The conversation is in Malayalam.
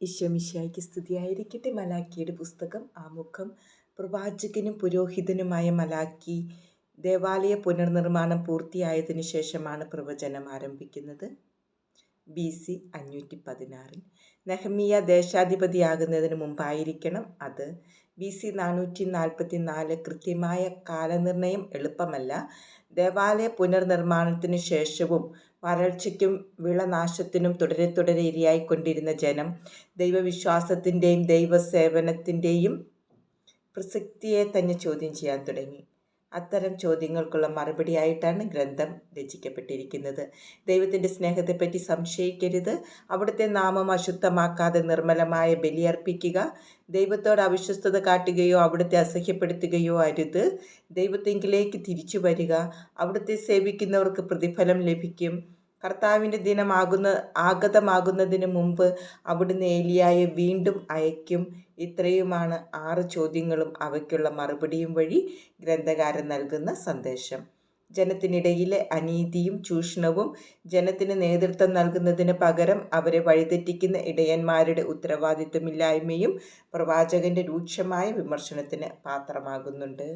ഈശോമിശിഹായ്ക്ക് സ്തുതിയായിരിക്കട്ടെ. മലാക്കിയുടെ പുസ്തകം ആമുഖം പ്രവാചകനും പുരോഹിതനുമായ മലാക്കി ദേവാലയ പുനർനിർമ്മാണം പൂർത്തിയായതിനു ശേഷമാണ് പ്രവചനം ആരംഭിക്കുന്നത്. ബി സി അഞ്ഞൂറ്റി പതിനാറിൽ നെഹമിയ ദേശാധിപതിയാകുന്നതിന് മുമ്പായിരിക്കണം അത്. ബി സി നാനൂറ്റി നാൽപ്പത്തി നാല് കൃത്യമായ കാലനിർണയം എളുപ്പമല്ല. ദേവാലയ പുനർനിർമ്മാണത്തിന് ശേഷവും വരൾച്ചയ്ക്കും വിളനാശത്തിനും തുടരെ തുടരെ ഇരയായിക്കൊണ്ടിരുന്ന ജനം ദൈവവിശ്വാസത്തിന്റെയും ദൈവസേവനത്തിന്റെയും പ്രസക്തിയെ തന്നെ ചോദ്യം ചെയ്യാൻ തുടങ്ങി. അത്തരം ചോദ്യങ്ങൾക്കുള്ള മറുപടിയായിട്ടാണ് ഗ്രന്ഥം രചിക്കപ്പെട്ടിരിക്കുന്നത്. ദൈവത്തിന്റെ സ്നേഹത്തെപ്പറ്റി സംശയിക്കരുത്. അവിടുത്തെ നാമം അശുദ്ധമാക്കാതെ നിർമ്മലമായ ബലിയർപ്പിക്കുക ദൈവത്തോട് അവിശ്വസ്തത കാട്ടുകയോ അവിടുത്തെ അസഹ്യപ്പെടുത്തുകയോ അരുത്. ദൈവത്തെങ്കിലേക്ക് തിരിച്ചു വരിക അവിടുത്തെ സേവിക്കുന്നവർക്ക് പ്രതിഫലം ലഭിക്കും. കർത്താവിന്റെ ദിനമാകുന്ന ആഗതമാകുന്നതിന് മുമ്പ് അവിടുന്ന് ഏലിയായെ വീണ്ടും അയക്കും ഇത്രയുമാണ് ആറ് ചോദ്യങ്ങളും അവയ്ക്കുള്ള മറുപടിയും വഴി ഗ്രന്ഥകാരൻ നൽകുന്ന സന്ദേശം. ജനത്തിനിടയിലെ അനീതിയും ചൂഷണവും ജനത്തിന് നേതൃത്വം നൽകുന്നതിന് പകരം അവരെ വഴിതെറ്റിക്കുന്ന ഇടയന്മാരുടെ ഉത്തരവാദിത്വമില്ലായ്മയും പ്രവാചകന്റെ രൂക്ഷമായ വിമർശനത്തിന് പാത്രമാകുന്നുണ്ട്.